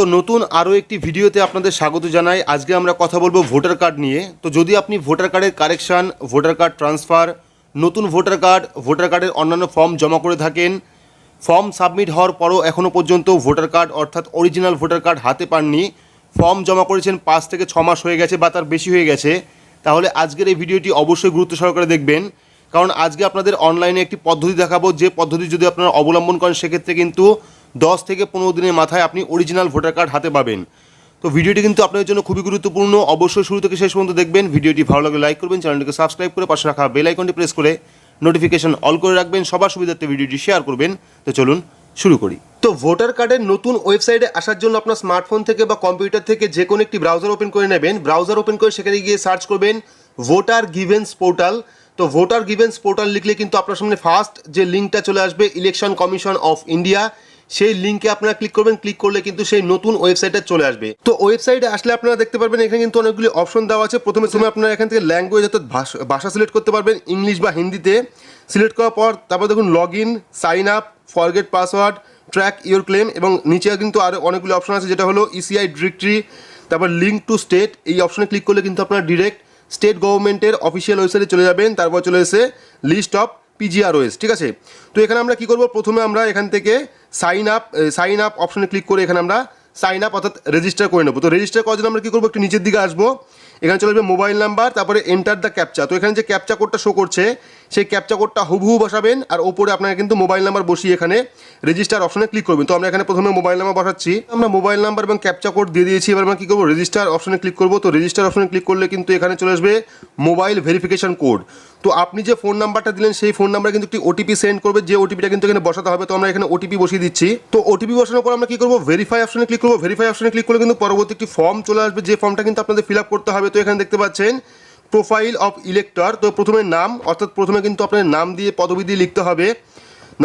তো নতুন আরও একটি ভিডিওতে আপনাদের স্বাগত জানাই। আজকে আমরা কথা বলব ভোটার কার্ড নিয়ে। তো যদি আপনি ভোটার কার্ডের কারেকশান, ভোটার কার্ড ট্রান্সফার, নতুন ভোটার কার্ড, ভোটার কার্ডের অন্যান্য ফর্ম জমা করে থাকেন, ফর্ম সাবমিট হওয়ার পরও এখনও পর্যন্ত ভোটার কার্ড অর্থাৎ অরিজিনাল ভোটার কার্ড হাতে পাননি। ফর্ম জমা করেছেন পাঁচ থেকে ছ মাস হয়ে গেছে বা তার বেশি হয়ে গেছে। তাহলে আজকের এই ভিডিওটি অবশ্যই গুরুত্ব সহকারে দেখবেন। কারণ আজকে আপনাদের অনলাইনে একটি পদ্ধতি দেখাবো। যে পদ্ধতি যদি আপনারা অবলম্বন করেন, সেক্ষেত্রে কিন্তু দশ থেকে পনেরো দিনের মাথায় আপনি অরিজিনাল ভোটার কার্ড হাতে পাবেন। তো ভিডিওটি কিন্তু আপনাদের জন্য খুবই গুরুত্বপূর্ণ। অবশ্যই শুরু থেকে শেষ পর্যন্ত দেখবেন। ভিডিওটি ভালো লাগলে লাইক করবেন, চ্যানেলটিকে সাবস্ক্রাইব করে পাশে রাখা বেল আইকনটি প্রেস করে নোটিফিকেশন অল করে রাখবেন। সবার সুবিধার্থে ভিডিওটি শেয়ার করবেন। তো চলুন শুরু করি। তো ভোটার কার্ডের নতুন ওয়েবসাইটে আসার জন্য আপনার স্মার্টফোন থেকে বা কম্পিউটার থেকে যে কোনো একটি ব্রাউজার ওপেন করে নেবেন। ব্রাউজার ওপেন করে সেখানে গিয়ে সার্চ করবেন ভোটার গিভেন্স পোর্টাল তো ভোটার গিভেন্স পোর্টাল লিখলে কিন্তু আপনার সামনে ফার্স্ট যে লিঙ্কটা চলে আসবে ইলেকশন কমিশন অফ ইন্ডিয়া সেই লিঙ্কে আপনারা ক্লিক করবেন ক্লিক করলে কিন্তু সেই নতুন ওয়েবসাইটে চলে আসবে। তো ওয়েবসাইটে আসলে আপনারা দেখতে পারবেন, এখানে কিন্তু অনেকগুলি অপশন দেওয়া আছে। প্রথমে সময় আপনারা এখান থেকে ল্যাঙ্গুয়েজ অর্থাৎ ভাষা- সিলেক্ট করতে পারবেন, ইংলিশ বা হিন্দিতে। সিলেক্ট করার পর তারপর দেখুন log in sign up forget password track your claim এবং নিচে কিন্তু আরও অনেকগুলো অপশন আছে, যেটা হলো E ইসিআই ডিরেক্টরি তারপর লিঙ্ক টু স্টেট এই অপশনে ক্লিক করলে কিন্তু আপনারা ডিরেক্ট স্টেট গভর্নমেন্টের অফিসিয়াল ওয়েবসাইটে চলে যাবেন। তারপর চলে এসে লিস্ট অফ পিজিআরওএস ঠিক আছে? তো এখানে আমরা কি করব? প্রথমে আমরা এখান থেকে সাইন আপ সাইন আপ অপশনে ক্লিক করে এখানে আমরা সাইন আপ অর্থাৎ রেজিস্টার করে নেব। তো রেজিস্টার করার জন্য আমরা কী করব? একটু নিচের দিকে আসব। এখানে চলে আসবে মোবাইল নাম্বার তারপরে এন্টার দ্য ক্যাপচা তো এখানে যে ক্যাপচা কোডটা শো করছে সেই ক্যাপচা কোডটা হুবহু বসাবেন আর ওপরে আপনারা কিন্তু মোবাইল নাম্বার বসিয়ে এখানে রেজিস্টার অপশনে ক্লিক করবেন। তো আমরা এখানে প্রথমে মোবাইল নাম্বার বসাচ্ছি। আমরা মোবাইল নাম্বার এবং ক্যাপচা কোড দিয়ে দিয়েছি। এবার আমরা কী করব? রেজিস্টার অপশনে ক্লিক করব। তো রেজিস্টার অপশনে ক্লিক করলে কিন্তু এখানে চলে আসবে মোবাইল ভেরিফিকেশন কোড তো আপনি যে ফোন নাম্বারটা দিলেন, সেই ফোন নাম্বারে কিন্তু একটি ওটিপি সেন্ড করবে। যে ওটিপিটা কিন্তু এখানে বসাতে হবে। তো আমরা এখানে ওটিপি বসিয়ে দিচ্ছি। তো ওটিপি বসানোর পর আমরা কি করব? ভেরিফাই অপশনে ক্লিক করব। ভেরিফাই অপশনে ক্লিক করলে কিন্তু পরবর্তী একটি ফর্ম চলে আসবে। যে ফর্মটা কিন্তু আপনাদের ফিল করতে হবে। তো এখানে দেখতে পাচ্ছেন প্রোফাইল অফ ইলেক্টর তো প্রথমে নাম, অর্থাৎ প্রথমে কিন্তু আপনার নাম দিয়ে পদবি দিয়ে লিখতে হবে।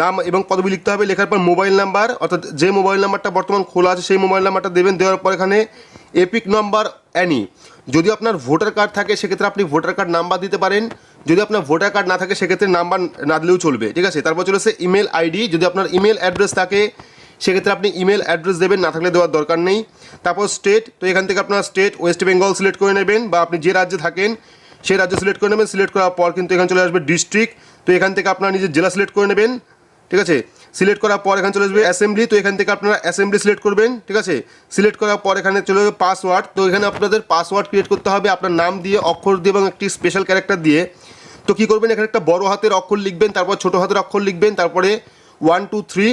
নাম এবং পদবি লিখতে হবে, লেখার পর মোবাইল নাম্বার অর্থাৎ যে মোবাইল নাম্বারটা বর্তমান খোলা আছে, সেই মোবাইল নাম্বারটা দেবেন, দেওয়ার পর এখানে এপিক নাম্বার অ্যানি যদি আপনার ভোটার কার্ড থাকে, সেক্ষেত্রে আপনি ভোটার কার্ড নাম্বার দিতে পারেন। যদি আপনার ভোটার কার্ড না থাকে, সেক্ষেত্রে নাম্বার না দিলেও চলবে, ঠিক আছে? তারপর চলেছে ইমেল আইডি যদি আপনার ইমেল অ্যাড্রেস থাকে, সেক্ষেত্রে আপনি ইমেল অ্যাড্রেস দেবেন, না থাকলে দেওয়ার দরকার নেই। তারপর স্টেট তো এখান থেকে আপনার স্টেট ওয়েস্ট বেঙ্গল সিলেক্ট করে নেবেন, বা আপনি যে রাজ্যে থাকেন সেই রাজ্য সিলেক্ট করে নেবেন। সিলেক্ট করার পর কিন্তু এখানে চলে আসবে ডিস্ট্রিক্ট। তো এখান থেকে আপনারা নিজের জেলা সিলেক্ট করে নেবেন। ঠিক আছে? সিলেক্ট করার পর এখানে চলে আসবে অ্যাসেম্বলি। তো এখান থেকে আপনারা অ্যাসেম্বলি সিলেক্ট করবেন। ঠিক আছে? সিলেক্ট করার পর এখানে চলে যাবে পাসওয়ার্ড। তো এখানে আপনাদের পাসওয়ার্ড ক্রিয়েট করতে হবে আপনার নাম দিয়ে, অক্ষর দিয়ে এবং একটি স্পেশাল ক্যারেক্টার দিয়ে। তো কী করবেন? এখানে একটা বড় হাতের অক্ষর লিখবেন, তারপর ছোট হাতের অক্ষর লিখবেন, তারপরে ওয়ান টু থ্রি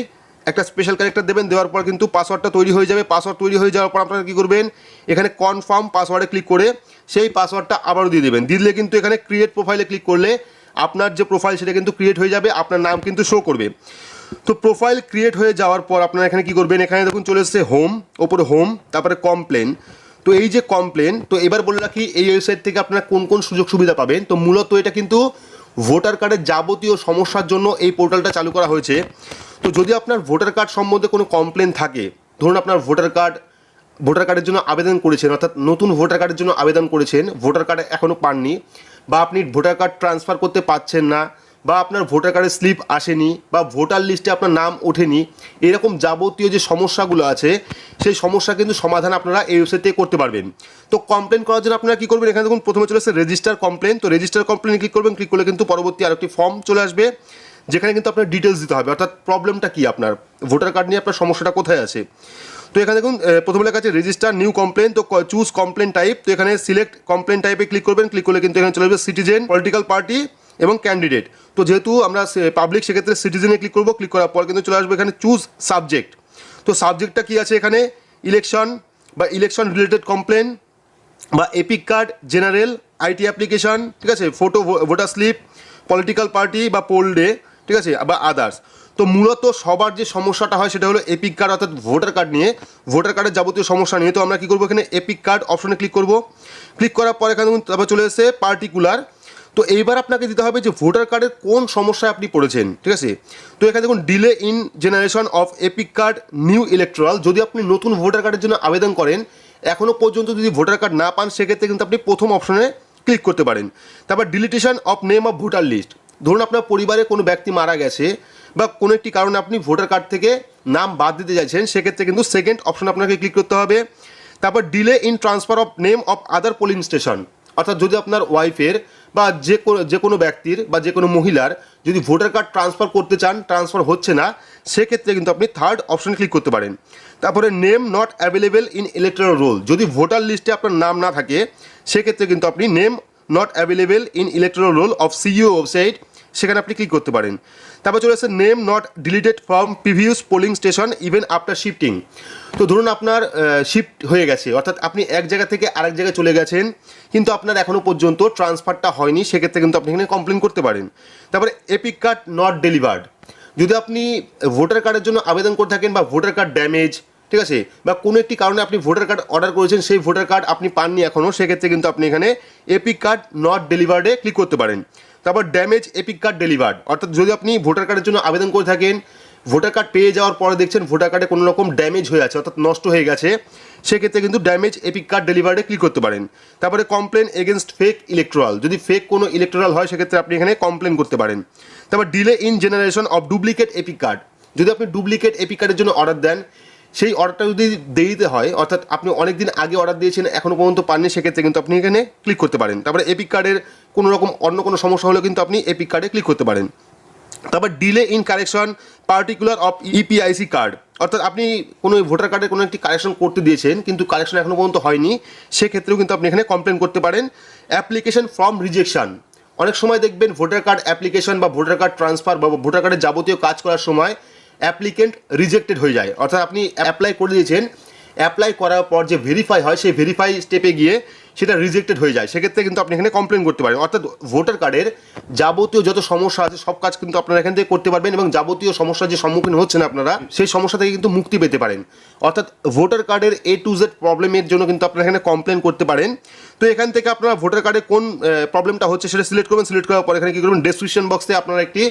একটা স্পেশাল ক্যারেক্টার দেবেন, দেওয়ার পর কিন্তু পাসওয়ার্ডটা তৈরি হয়ে যাবে। পাসওয়ার্ড তৈরি হয়ে যাওয়ার পর আপনারা কী করবেন? এখানে কনফার্ম পাসওয়ার্ডে ক্লিক করে সেই পাসওয়ার্ডটা আবারও দিয়ে দেবেন। দিলে কিন্তু এখানে ক্রিয়েট প্রোফাইলে ক্লিক করলে আপনার যে প্রোফাইল সেটা কিন্তু ক্রিয়েট হয়ে যাবে, আপনার নাম কিন্তু শো করবে। তো প্রোফাইল ক্রিয়েট হয়ে যাওয়ার পর আপনারা এখানে কি করবেন? এখানে দেখুন চলে এসেছে হোম ওপরে হোম তারপরে কমপ্লেন তো এই যে কমপ্লেন তো এবার বলে রাখি, এই ওয়েবসাইট থেকে আপনারা কোন কোন সুযোগ সুবিধা পাবেন? তো মূলত এটা কিন্তু ভোটার কার্ডের যাবতীয় সমস্যার জন্য এই পোর্টালটা চালু করা হয়েছে। তো যদি আপনার ভোটার কার্ড সম্বন্ধে কোনো কমপ্লেন থাকে, ধরুন আপনার ভোটার কার্ড, ভোটার কার্ডের জন্য আবেদন করেছেন, অর্থাৎ নতুন ভোটার কার্ডের জন্য আবেদন করেছেন, ভোটার কার্ড এখনও পাননি, বা আপনি ভোটার কার্ড ট্রান্সফার করতে পারছেন না বা আপনার ভোটার কার্ডের স্লিপ আসেনি বা ভোটার লিস্টে আপনার নাম ওঠেনি, এরকম যাবতীয় যে সমস্যাগুলো আছে, সেই সমস্যা কিন্তু সমাধান আপনারা এই ওয়েবসাইট করতে পারবেন। তো কমপ্লেন করার জন্য আপনারা কী করবেন? এখানে দেখুন, প্রথমে চলে আসছে রেজিস্টার কমপ্লেন তো রেজিস্টার কমপ্লেন ক্লিক করবেন ক্লিক করলে কিন্তু পরবর্তী আরেকটি ফর্ম চলে আসবে, যেখানে কিন্তু আপনার ডিটেলস দিতে হবে। অর্থাৎ প্রবলেমটা কি আপনার? ভোটার কার্ড নিয়ে আপনার সমস্যাটা কোথায় আছে? তো এখানে দেখুন প্রথমে লেখা আছে রেজিস্টার নিউ কমপ্লেন তো চুজ কমপ্লেন টাইপ তো এখানে সিলেক্ট কমপ্লেন টাইপে ক্লিক করবেন। ক্লিক করলে কিন্তু এখানে চলে আসবে সিটিজেন পলিটিক্যাল পার্টি এবং ক্যান্ডিডেট তো যেহেতু আমরা পাবলিক সেক্ষেত্রে সিটিজেনে ক্লিক করব ক্লিক করার পর কিন্তু চলে আসবে এখানে চুজ সাবজেক্ট তো সাবজেক্টটা কি আছে এখানে? ইলেকশন বা ইলেকশন রিলেটেড কমপ্লেন বা EPIC card general IT application ঠিক আছে? Photo voter slip political party বা পোল ডে ঠিক আছে? বা আদার্স তো মূলত সবার যে সমস্যাটা হয় সেটা হলো এপিক কার্ড অর্থাৎ ভোটার কার্ড নিয়ে। ভোটার কার্ডের যাবতীয় সমস্যা নিয়ে। তো আমরা কী করব এখানে এপিক কার্ড অপশনে ক্লিক করব। ক্লিক করার পর এখানে তারপর চলে এসে পার্টিকুলার তো এইবার আপনাকে দিতে হবে যে ভোটার কার্ডের কোন সমস্যায় আপনি পড়েছেন, ঠিক আছে? তো এখানে দেখুন delay in generation of EPIC card new electoral যদি আপনি নতুন ভোটার কার্ডের জন্য আবেদন করেন এখনও পর্যন্ত যদি ভোটার কার্ড না পান, সেক্ষেত্রে কিন্তু আপনি প্রথম অপশনে ক্লিক করতে পারেন। তারপর deletion of name of voter list ধরুন আপনার পরিবারে কোনো ব্যক্তি মারা গেছে বা কোনো একটি কারণে আপনি ভোটার কার্ড থেকে নাম বাদ দিতে চাইছেন, সেক্ষেত্রে কিন্তু সেকেন্ড অপশন আপনাকে ক্লিক করতে হবে। তারপর delay in transfer of name of other polling station অর্থাৎ যদি আপনার ওয়াইফের বা যে কোনো যে কোনো ব্যক্তির বা যে কোনো মহিলার যদি ভোটার কার্ড ট্রান্সফার করতে চান ট্রান্সফার হচ্ছে না, সেক্ষেত্রে কিন্তু আপনি থার্ড অপশন ক্লিক করতে পারেন। তারপরে name not available in electoral roll যদি ভোটার লিস্টে আপনার নাম না থাকে, সেক্ষেত্রে কিন্তু আপনি name not available in electoral roll of CEO website সেখানে আপনি ক্লিক করতে পারেন। তারপর চলে আসছে name not deleted from previous polling station even after shifting তো ধরুন আপনার শিফট হয়ে গেছে, অর্থাৎ আপনি এক জায়গা থেকে আরেক জায়গায় চলে গেছেন, কিন্তু আপনার এখনও পর্যন্ত ট্রান্সফারটা হয়নি, সেক্ষেত্রে কিন্তু আপনি এখানে কমপ্লেন করতে পারেন। তারপরে এপিক কার্ড নট ডেলিভার্ড যদি আপনি ভোটার কার্ডের জন্য আবেদন করে থাকেন বা ভোটার কার্ড ড্যামেজ ঠিক আছে, বা কোনো একটি কারণে আপনি ভোটার কার্ড অর্ডার করেছেন, সেই ভোটার কার্ড আপনি পাননি এখনও সেক্ষেত্রে কিন্তু আপনি এখানে এপিক কার্ড নট ডেলিভার্ডে ক্লিক করতে পারেন। তারপর ড্যামেজ এপিক কার্ড ডেলিভার্ড অর্থাৎ যদি আপনি ভোটার কার্ডের জন্য আবেদন করে থাকেন ভোটার কার্ড পেয়ে যাওয়ার পরে দেখছেন ভোটার কার্ডে কোনো রকম ড্যামেজ হয়ে আছে, অর্থাৎ নষ্ট হয়ে গেছে, সেক্ষেত্রে কিন্তু ড্যামেজ এপিক কার্ড ডেলিভার্ডে ক্লিক করতে পারেন। তারপরে কমপ্লেন এগেনস্ট ফেক ইলেকট্রাল যদি ফেক কোনো ইলেকট্রাল হয়, সেক্ষেত্রে আপনি এখানে কমপ্লেন করতে পারেন। তারপর delay in generation of duplicate EPIC card যদি আপনি ডুপ্লিকেট এপিক কার্ডের জন্য অর্ডার দেন, সেই অর্ডারটা যদি দেরিতে হয়, অর্থাৎ আপনি অনেক দিন আগে অর্ডার দিয়েছেন এখনও পর্যন্ত পাননি, সেক্ষেত্রে কিন্তু আপনি এখানে ক্লিক করতে পারেন। তারপরে এপিক কার্ডের কোনো রকম অন্য কোনো সমস্যা হলেও কিন্তু আপনি এপিক কার্ডে ক্লিক করতে পারেন। তারপর delay in correction particular of EPIC card অর্থাৎ আপনি কোনো ভোটার কার্ডের কোনো একটি কারেকশন করতে দিয়েছেন, কিন্তু কারেকশন এখনও পর্যন্ত হয়নি, সেক্ষেত্রেও কিন্তু আপনি এখানে কমপ্লেন করতে পারেন। অ্যাপ্লিকেশন ফর্ম রিজেকশন অনেক সময় দেখবেন ভোটার কার্ড অ্যাপ্লিকেশন বা ভোটার কার্ড ট্রান্সফার বা ভোটার কার্ডের যাবতীয় কাজ করার সময় অ্যাপ্লিকেন্ট রিজেক্টেড হয়ে যায়। অর্থাৎ আপনি অ্যাপ্লাই করে দিয়েছেন অ্যাপ্লাই করার পর যে ভেরিফাই হয়, সেই ভেরিফাই স্টেপে গিয়ে সেটা রিজেক্টেড হয়ে যায়। সেক্ষেত্রে কিন্তু আপনি এখানে কমপ্লেন করতে পারেন। অর্থাৎ ভোটার কার্ডের যাবতীয় যত সমস্যা আছে, সব কাজ কিন্তু আপনারা এখান থেকে করতে পারবেন এবং যাবতীয় সমস্যার যে সম্মুখীন হচ্ছেন আপনারা, সেই সমস্যা থেকে কিন্তু মুক্তি পেতে পারেন। অর্থাৎ ভোটার কার্ডের এ টু জেড প্রবলেমের জন্য কিন্তু আপনারা এখানে কমপ্লেন করতে পারেন। তো এখান থেকে আপনারা ভোটার কার্ডে কোন প্রবলেমটা হচ্ছে সেটা সিলেক্ট করবেন। সিলেক্ট করার পর এখানে কী করবেন? ডেসক্রিপশন বক্সে আপনারা একটি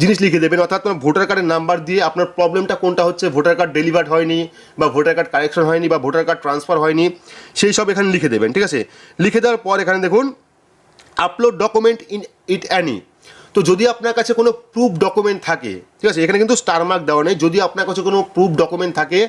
জিনিস লিখে দেবেন, অর্থাৎ আপনার ভোটার কার্ডের নাম্বার দিয়ে আপনার প্রবলেমটা কোনটা হচ্ছে ভোটার কার্ড ডেলিভার্ড হয়নি বা ভোটার কার্ড কারেকশন হয়নি বা ভোটার কার্ড ট্রান্সফার হয়নি, সেই সব এখানে লিখে দেবেন, ঠিক আছে? লিখে দেওয়ার পর এখানে দেখুন upload document in it any তো যদি আপনার কাছে কোনো প্রুফ ডকুমেন্ট থাকে ঠিক আছে, এখানে কিন্তু স্টার মার্ক দেওয়া নেই। যদি আপনার কাছে কোনো প্রুফ ডকুমেন্ট থাকে,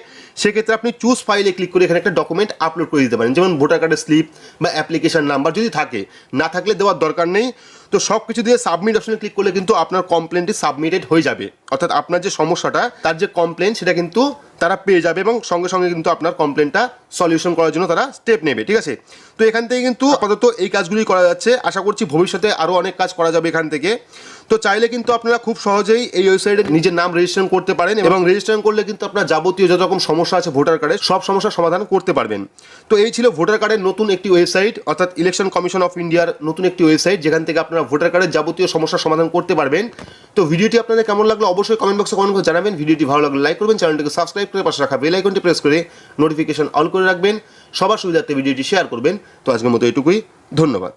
সেক্ষেত্রে আপনি চুজ ফাইলে ক্লিক করে এখানে একটা ডকুমেন্ট আপলোড করে দিতে পারেন। যেমন ভোটার কার্ডের স্লিপ বা অ্যাপ্লিকেশন নাম্বার যদি থাকে। না থাকলে দেওয়ার দরকার নেই। তো সব কিছু দিয়ে সাবমিট অপশনে ক্লিক করলে কিন্তু আপনার কমপ্লেনটি সাবমিটেড হয়ে যাবে। অর্থাৎ আপনার যে সমস্যাটা, তার যে কমপ্লেন সেটা কিন্তু তারা পেয়ে যাবে এবং সঙ্গে সঙ্গে কিন্তু আপনার কমপ্লেনটা সলিউশন করার জন্য তারা স্টেপ নেবে, ঠিক আছে? তো এখান থেকে কিন্তু আপাতত এই কাজগুলি করা যাচ্ছে। আশা করছি ভবিষ্যতে আরও অনেক কাজ করা যাবে এখান থেকে। তো চাইলে কিন্তু আপনারা খুব সহজেই এই ওয়েবসাইটে নিজের নাম রেজিস্ট্রেশন করতে পারেন এবং রেজিস্ট্রেশন করলে কিন্তু আপনার যাবতীয় যত রকম সমস্যা আছে ভোটার কার্ডের সব সমস্যার সমাধান করতে পারবেন। তো এই ছিল ভোটার কার্ডের নতুন একটি ওয়েবসাইট অর্থাৎ ইলেকশন কমিশন অফ ইন্ডিয়ার নতুন একটি ওয়েবসাইট যেখান থেকে আপনারা ভোটার কার্ডের যাবতীয় সমস্যার সমাধান করতে পারবেন। তো ভিডিওটি আপনাদের কেমন লাগল অবশ্যই কমেন্ট বক্সে কমেন্ট করে জানাবেন। ভিডিওটি ভালো লাগলে লাইক করবেন চ্যানেলটিকে সাবস্ক্রাইব করে পাশে রাখা বেল আইকনটি প্রেস করে নোটিফিকেশন অল করে রাখবেন। সবার সুবিধার্থে ভিডিওটি শেয়ার করবেন। তো আজকের মতো এটুকুই, ধন্যবাদ।